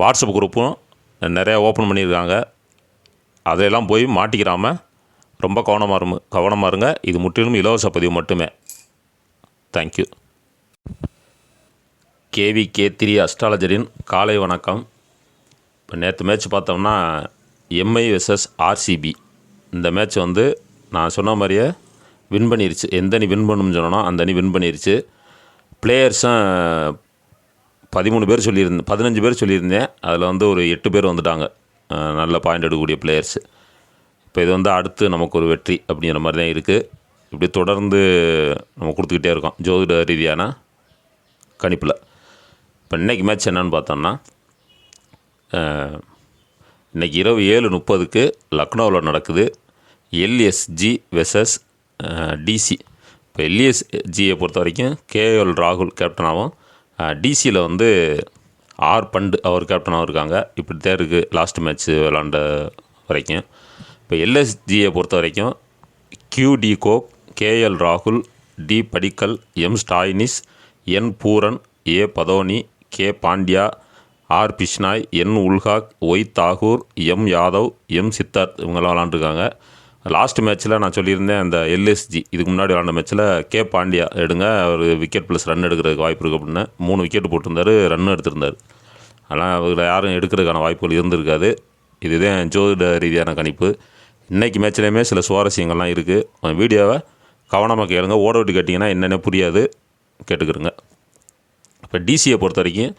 WhatsApp குரூப்பும் நிறையா open பண்ணியிருக்காங்க. அதையெல்லாம் போய் மாட்டிக்கிறாமல் ரொம்ப கவனமாக இருங்க கவனமாக இருங்க. இது முற்றிலும் இலவச பதிவு மட்டுமே. Thank you KV K three அஸ்ட்ராலஜரின் காலை வணக்கம். இப்போ நேற்று மேட்ச் பார்த்தோம்னா எம்ஐ வெர்சஸ் ஆர்சிபி இந்த மேட்ச் வந்து நான் சொன்ன மாதிரியே வின் பண்ணிருச்சு. எந்த அணி வின் பண்ணணும்னு சொன்னோன்னா அந்த அணி வின் பண்ணிருச்சு. பிளேயர்ஸும் பதிமூணு பேர் சொல்லியிருந்தேன் பதினஞ்சு பேர் சொல்லியிருந்தேன். அதில் வந்து ஒரு எட்டு பேர் வந்துட்டாங்க. நல்ல பாயிண்ட் எடுக்கக்கூடிய பிளேயர்ஸ் இப்போ இது வந்து அடுத்து நமக்கு ஒரு வெற்றி அப்படிங்கிற மாதிரி தான் இருக்குது இப்படி தொடர்ந்து நம்ம கொடுத்துக்கிட்டே இருக்கோம். ஜோதிட ரீதியான கணிப்பில். இப்போ இன்றைக்கி மேட்ச் என்னன்னு பார்த்தோம்னா இன்றைக்கி இரவு ஏழு முப்பதுக்கு லக்னோவில் நடக்குது. எல்எஸ்ஜி வெசஸ் டிசி இப்போ எல்எஸ்ஜியை பொறுத்த வரைக்கும் கேஎல் ராகுல் கேப்டனாகவும் டிசியில் வந்து ஆர் பண்டு அவர் கேப்டனாகவும் இருக்காங்க இப்படி தான் இருக்குது லாஸ்ட் மேட்ச் விளாண்ட வரைக்கும். இப்போ எல்எஸ்ஜியை பொறுத்த வரைக்கும் கியூ டி கோக் கேஎல் ராகுல் D Padikkal M Stoinis N Pooran A Badoni K Pandya R Bishnoi N Ulhaq Y Thakur M Yadav M Siddharth இவங்கெல்லாம் விளாண்டுருக்காங்க லாஸ்ட் மேட்ச்சில் நான் சொல்லியிருந்தேன் அந்த எல்எஸ்ஜி இதுக்கு முன்னாடி விளாண்ட மேட்ச்சில் கே பாண்டியா எடுங்க அவர் விக்கெட் ப்ளஸ் ரன் எடுக்கிறதுக்கு வாய்ப்பு இருக்குது அப்படின்னு. மூணு விக்கெட் போட்டிருந்தாரு ரன் எடுத்திருந்தார். ஆனால் அவங்கள யாரும் எடுக்கிறதுக்கான வாய்ப்புகள் இருந்திருக்காது. இதுதான் ஜோதிட ரீதியான கணிப்பு. இன்றைக்கி மேட்ச்லேயுமே சில சுவாரஸ்யங்கள்லாம் இருக்குது வீடியோவை கவனமாக கேளுங்க. ஓட விட்டு கேட்டிங்கன்னா என்னென்ன புரியாது. கேட்டுக்கிறோங்க இப்போ டிசியை பொறுத்த வரைக்கும்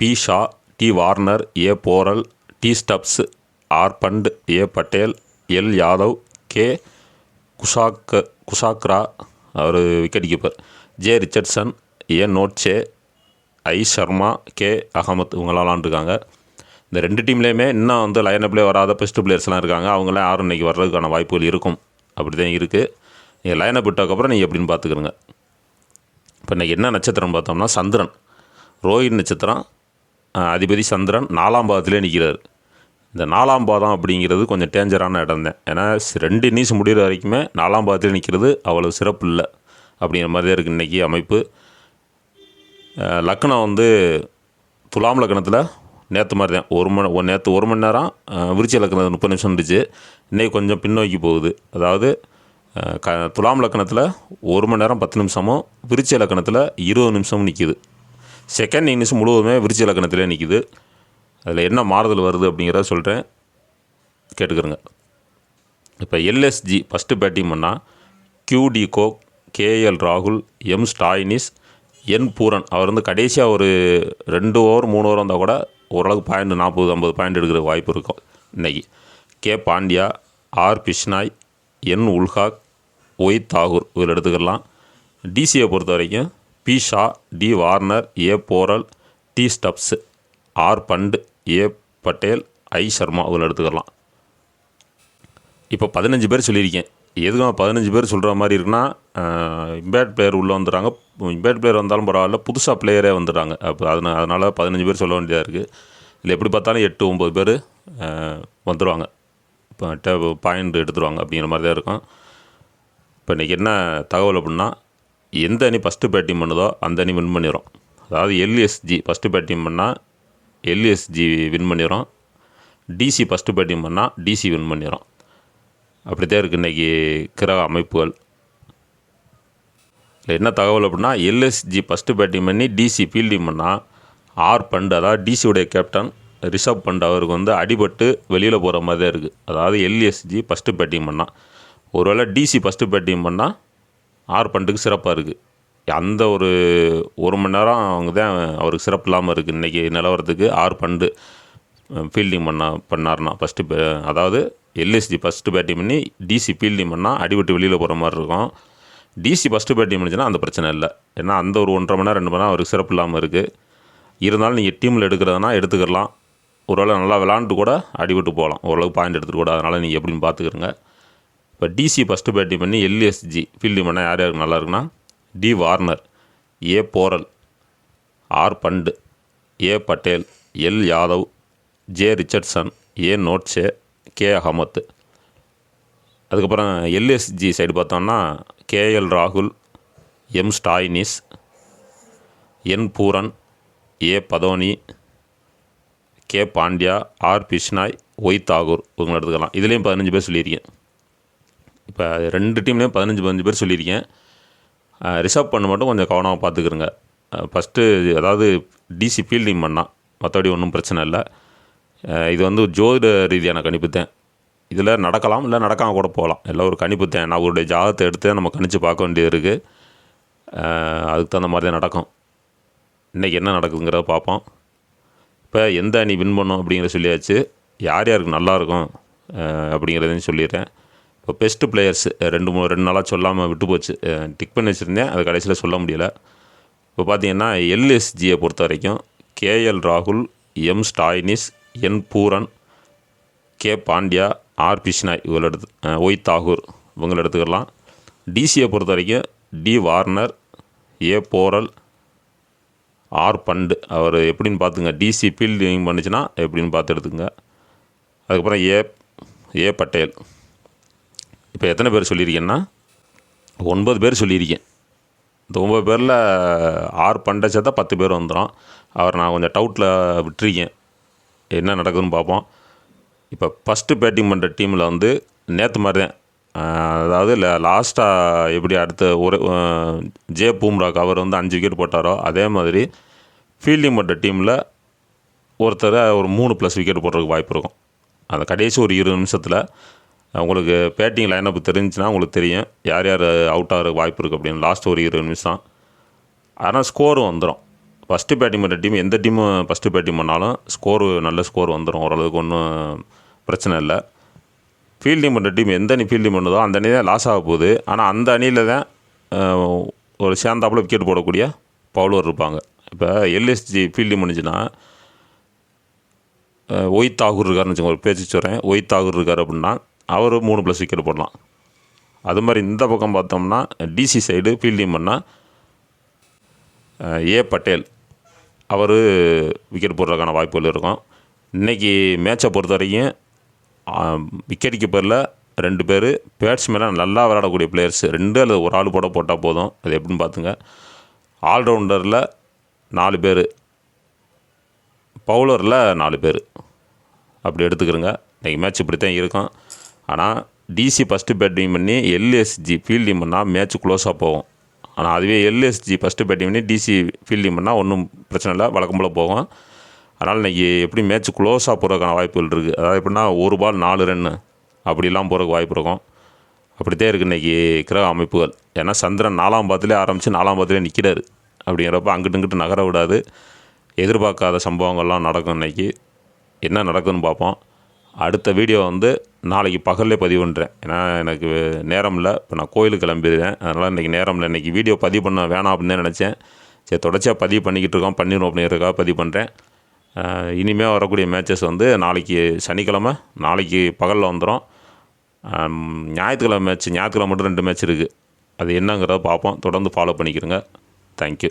P Shaw D Warner A Porel T Stubbs R Pant A Patel L Yadav K குஷாக்க Kushagra our wicket keeper J Richardson A Nortje I Sharma K Ahmed இவங்களாம் விளாண்டுருக்காங்க. இந்த ரெண்டு டீம்லேயுமே இன்னும் வந்து லைனப்லேயே வராத பெஸ்ட் பிளேயர்ஸ்லாம் இருக்காங்க. அவங்களாம் யாரும் இன்றைக்கி வர்றதுக்கான வாய்ப்புகள் இருக்கும். அப்படி தான் இருக்குது நீங்கள் லைனப் விட்டதுக்கப்புறம் நீங்கள் எப்படின்னு பார்த்துக்கிறோங்க. இப்போ இன்றைக்கி என்ன நட்சத்திரம் பார்த்தோம்னா சந்திரன். ரோஹித் நட்சத்திரம் அதிபதி சந்திரன் நாலாம் பாதத்திலே நிற்கிறார் இந்த நாலாம் பாதம் அப்படிங்கிறது கொஞ்சம் டேஞ்சரான இடம் தான். ஏன்னா ரெண்டு இன்னிஸ் முடிகிற வரைக்குமே நாலாம் பாதத்தில் நிற்கிறது அவ்வளோ சிறப்பு இல்லை. அப்படிங்கிற மாதிரி இருக்குது இன்றைக்கி அமைப்பு. லக்னம் வந்து துலாம் லக்னத்தில் நேற்று மாதிரி தான். ஒரு மணி ஒன் நேற்று ஒரு மணி நேரம் விருச்சி லக்னத்தில் முப்பது நிமிஷம் இருந்துச்சு. இன்றைக்கி கொஞ்சம் பின்னோக்கி போகுது. அதாவது க துலாம் லக்னத்தில் ஒரு மணி நேரம் பத்து நிமிஷமும் விருச்சி லக்னத்தில் இருபது நிமிஷமும் நிற்கிது செகண்ட் இன்னிங்ஸ் முழுவதுமே விருச்சி லக்னத்திலே நிற்கிது அதில் என்ன மாறுதல் வருது அப்படிங்கிறத சொல்கிறேன். கேட்டுக்கிறங்க. இப்போ எல்எஸ்ஜி ஃபஸ்ட்டு பேட்டிங் பண்ணால் கியூடி கோக் கேஎல் ராகுல் எம் ஸ்டாயினிஸ் என் பூரன் அவர் வந்து கடைசியாக ஒரு ரெண்டு ஓவர் மூணு ஓவர் வந்தால் கூட ஓரளவுக்கு பாயிண்ட் நாற்பது ஐம்பது பாயிண்ட் எடுக்கிற வாய்ப்பு இருக்கும் இன்னைக்கு. K Pandya R Bishnoi N ul Haq Y Thakur இதில் எடுத்துக்கலாம். டிசியை பொறுத்த வரைக்கும் P Shaw D Warner A Porel T Stubbs R Pant A Patel ஐ சர்மா இதில் எடுத்துக்கலாம். இப்போ பதினஞ்சு பேர் சொல்லியிருக்கேன். எதுக்கும் பதினஞ்சு பேர் சொல்கிற மாதிரி இருக்குன்னா இம்பேட் பிளேயர் உள்ளே வந்துடுறாங்க. இம்பேட் பிளேயர் வந்தாலும் பரவாயில்ல புதுசாக பிளேயரே வந்துடுறாங்க. அப்போ அதனால் அதனால் பதினஞ்சு பேர் சொல்ல வேண்டியதாக இருக்குது இல்லை எப்படி பார்த்தாலும் எட்டு ஒம்பது பேர் வந்துடுவாங்க இப்போ பாயிண்ட் எடுத்துருவாங்க அப்படிங்கிற மாதிரி தான் இருக்கும். இப்போ இன்றைக்கி என்ன தகவல் அப்படின்னா எந்த அணி ஃபஸ்ட்டு பேட்டிங் பண்ணுதோ அந்த அணி வின் பண்ணிடும் அதாவது எல்எஸ்ஜி ஃபஸ்ட்டு பேட்டிங் பண்ணால் எல்எஸ்ஜி வின் பண்ணிடும் டிசி ஃபஸ்ட்டு பேட்டிங் பண்ணால் டிசி வின் பண்ணிடும் அப்படித்தான் இருக்குது இன்றைக்கி கிரக அமைப்புகள். இல்லை என்ன தகவல் அப்படின்னா எல்எஸ்ஜி ஃபஸ்ட்டு பேட்டிங் பண்ணி டிசி ஃபீல்டிங் பண்ணால் ஆர் பண்ட் அதாவது டிசியுடைய கேப்டன் ரிஷப் பண்ட் அவருக்கு வந்து அடிபட்டு வெளியில் போகிற மாதிரி தான் இருக்குது அதாவது எல்எஸ்ஜி ஃபஸ்ட்டு பேட்டிங் பண்ணால் ஒருவேளை டிசி ஃபஸ்ட்டு பேட்டிங் பண்ணால் ஆர் பண்டுக்கு சிறப்பாக இருக்குது அந்த ஒரு ஒரு மணி நேரம் அவங்க தான் அவருக்கு சிறப்பு இல்லாமல் இருக்குது இன்றைக்கி நிலவரத்துக்கு ஆர் பண்டு ஃபீல்டிங் பண்ணா பண்ணார்னா ஃபஸ்ட்டு அதாவது எல்எஸ்டி ஃபஸ்ட்டு பேட்டிங் பண்ணி டிசி ஃபீல்டிங் பண்ணால் அடிபட்டு வெளியில் போகிற மாதிரி இருக்கும். டிசி ஃபஸ்ட்டு பேட்டிங் பண்ணிச்சுன்னா அந்த பிரச்சனை இல்லை. ஏன்னா அந்த ஒரு ஒன்றரை மணி நேரம் ரெண்டு மணி நேரம் அவருக்கு சிறப்பு இல்லாமல் இருக்குது இருந்தாலும் நீங்கள் டீமில் எடுக்கிறதுனா எடுத்துக்கிடலாம் ஒருவேளை நல்லா விளாண்டு கூட அடிபட்டு போகலாம். ஓரளவுக்கு பாயிண்ட் எடுத்துகிட்டு கூட. அதனால் நீங்கள் எப்படின்னு பார்த்துக்கிறங்க. இப்போ டிசி ஃபஸ்ட்டு பேட்டிங் பண்ணி எல்எஸ்ஜி ஃபீல்டிங் பண்ணால் யார் யாருக்கு நல்லா இருக்குன்னா D Warner A Porel R Pant A Patel L Yadav J Richardson A Nortje K Ahmed. அதுக்கப்புறம் எல்எஸ்ஜி சைடு பார்த்தோம்னா கேஎல் ராகுல் M Stoinis N Pooran A Badoni K Pandya R Bishnoi Y Thakur இவங்களை எடுத்துக்கலாம் இதுலேயும் பதினஞ்சு பேர் சொல்லியிருக்கேன். இப்போ ரெண்டு டீம்லேயும் பதினஞ்சு பதினஞ்சு பேர் சொல்லியிருக்கேன். ரிசர்வ் பண்ண மட்டும் கொஞ்சம் கவனமாக பார்த்துக்கிறங்க ஃபஸ்ட்டு அதாவது டிசி ஃபீல்டிங் பண்ணால் மற்றபடி ஒன்றும் பிரச்சனை இல்லை. இது வந்து ஜோதிட ரீதியான கணிப்புத்தேன் இதில் நடக்கலாம் இல்லை நடக்காமல் கூட போகலாம். எல்லாம் ஒரு கணிப்புத்தேன் நான் அவருடைய ஜாதகத்தை எடுத்து நம்ம கணிச்சு பார்க்க வேண்டியது இருக்குது அதுக்கு தகுந்த மாதிரி தான் நடக்கும். இன்றைக்கி என்ன நடக்குதுங்கிறத பார்ப்போம். இப்போ எந்த அணி வின் பண்ணும் அப்படிங்கிற சொல்லியாச்சு. யார் யாருக்கு நல்லாயிருக்கும் அப்படிங்கிறதையும் சொல்லிடுறேன். பெஸ்ட்டு பிளேயர்ஸ் ரெண்டு மூணு ரெண்டு நாளாக சொல்லாமல் விட்டு போச்சு. டிக் பண்ணி வச்சுருந்தேன் அது கடைசியில் சொல்ல முடியல. இப்போ பார்த்தீங்கன்னா எல்எஸ்ஜியை பொறுத்த வரைக்கும் கேஎல் ராகுல் M Stoinis N Pooran K Pandya R Bishnoi இவங்களை எடுத்து ஒய் தாகூர் இவங்களை எடுத்துக்கலாம். டிசியை பொறுத்த வரைக்கும் D Warner A Porel R Pant அவர் எப்படின்னு பார்த்துங்க. டிசி ஃபீல்டிங் பண்ணுச்சுன்னா எப்படின்னு பார்த்து எடுத்துங்க அதுக்கப்புறம் ஏ ஏ பட்டேல் இப்போ எத்தனை பேர் சொல்லியிருக்கேன்னா ஒன்பது பேர் சொல்லியிருக்கேன். இந்த ஒம்பது பேரில் ஆறு பண்டை சேர்த்தா பத்து பேர் வந்துடும் அவர் நான் கொஞ்சம் டவுட்டில் விட்டுருக்கேன். என்ன நடக்குதுன்னு பார்ப்போம். இப்போ ஃபஸ்ட்டு பேட்டிங் பண்ணுற டீமில் வந்து நேற்று மாதிரி தான் அதாவது அதாவது லாஸ்ட்டாக எப்படி அடுத்த ஒரு ஜே பூம்ராக் அவர் வந்து அஞ்சு விக்கெட் போட்டாரோ அதே மாதிரி ஃபீல்டிங் பண்ணுற டீமில் ஒருத்தர் ஒரு மூணு ப்ளஸ் விக்கெட் போடுறதுக்கு வாய்ப்பு இருக்கும். அந்த கடைசி ஒரு இருபது நிமிஷத்தில் உங்களுக்கு பேட்டிங் லைனப் தெரிஞ்சுன்னா உங்களுக்கு தெரியும். யார் யார் அவுட் ஆகிற வாய்ப்பு இருக்குது அப்படின்னு. லாஸ்ட் ஒரு இருபது நிமிஷம் ஆனால் ஸ்கோர் வந்துடும் ஃபஸ்ட்டு பேட்டிங் பண்ணுற டீம் எந்த டீமும் ஃபஸ்ட்டு பேட்டிங் பண்ணாலும் ஸ்கோர் நல்ல ஸ்கோர் வந்துடும் ஓரளவுக்கு ஒன்றும் பிரச்சனை இல்லை. ஃபீல்டிங் பண்ணுற டீம் எந்த அணி ஃபீல்டிங் பண்ணுதோ அந்த அணி தான் லாஸ் ஆக போகுது. ஆனால் அந்த அணியில் தான் ஒரு சேர்ந்தாப்புல விக்கெட் போடக்கூடிய பவுலர் இருப்பாங்க. இப்போ எல்எஸ்ஜி ஃபீல்டிங் பண்ணிச்சுன்னா ஒய் தாகூர் இருக்காருன்னு வச்சுக்கோங்க ஒரு பேச்சு சொல்கிறேன் ஒய் தாகூர் இருக்கார் அப்படின்னா அவர் மூணு ப்ளஸ் விக்கெட் போடலாம். அது மாதிரி இந்த பக்கம் பார்த்தோம்னா டிசி சைடு ஃபீல்டிங் பண்ணால் ஏ பட்டேல். அவர் விக்கெட் போடுறதுக்கான வாய்ப்புகள் இருக்கும். இன்றைக்கி மேட்சை பொறுத்த வரைக்கும் விக்கெட் கீப்பரில் ரெண்டு பேர் பேட்ஸ்மேனாக நல்லா விளையாடக்கூடிய பிளேயர்ஸ் ரெண்டு அல்லது ஒரு ஆள் போட போட்டால் போதும். அது எப்படின்னு பார்த்துங்க ஆல்ரவுண்டரில் நாலு பேர் பவுலரில் நாலு பேர். அப்படி எடுத்துக்கிறோங்க. இன்றைக்கி மேட்ச் இப்படி தான் இருக்கும். ஆனால் டிசி ஃபஸ்ட்டு பேட்டிங் பண்ணி எல்எஸ்ஜி ஃபீல்டிங் பண்ணால் மேட்ச் க்ளோஸாக போகும். ஆனால் அதுவே எல்எஸ்ஜி ஃபஸ்ட்டு பேட்டிங் பண்ணி டிசி ஃபீல்டிங் பண்ணால் ஒன்றும் பிரச்சனை இல்லை வழக்கம் போல் போகும். அதனால் இன்றைக்கி எப்படி மேட்ச் க்ளோஸாக போகிறதுக்கான வாய்ப்புகள் இருக்குது அதாவது எப்படின்னா ஒரு பால் நாலு ரன்னு அப்படிலாம் போகிறதுக்கு வாய்ப்பு இருக்கும். அப்படித்தான் இருக்குது இன்றைக்கி கிரக அமைப்புகள். ஏன்னா சந்திரன் நாலாம் பாத்திலே ஆரம்பித்து நாலாம் பாத்திலே நிற்கிறாரு அப்படிங்கிறப்ப அங்கிட்டு இங்கிட்டு நகர விடாது. எதிர்பார்க்காத சம்பவங்கள்லாம் நடக்கும் இன்றைக்கி என்ன நடக்குதுன்னு பார்ப்போம். அடுத்த வீடியோ வந்து நாளைக்கு பகல்லே பதிவு பண்ணுறேன் ஏன்னா எனக்கு நேரம் இல்லை. இப்போ நான் கோயிலுக்கு கிளம்பிடுறேன் அதனால் இன்றைக்கி நேரம் இல்லை. இன்றைக்கி வீடியோ பதிவு பண்ண வேணாம் அப்படின்னு நினச்சேன். சரி தொடர்ச்சியாக பதிவு பண்ணிக்கிட்டு இருக்கோம் பண்ணிடணும் அப்படிங்கிறதுக்காக பதிவு பண்ணுறேன் இனிமேல் வரக்கூடிய மேட்சஸ் வந்து நாளைக்கு சனிக்கிழமை நாளைக்கு பகலில் வந்துடும் ஞாயிற்றுக்கிழமை மேட்ச் ஞாயிற்றுக்கிழமை மட்டும் ரெண்டு மேட்ச் இருக்குது அது என்னங்கிறத பார்ப்போம். தொடர்ந்து ஃபாலோ பண்ணிக்கிறோங்க தேங்க்யூ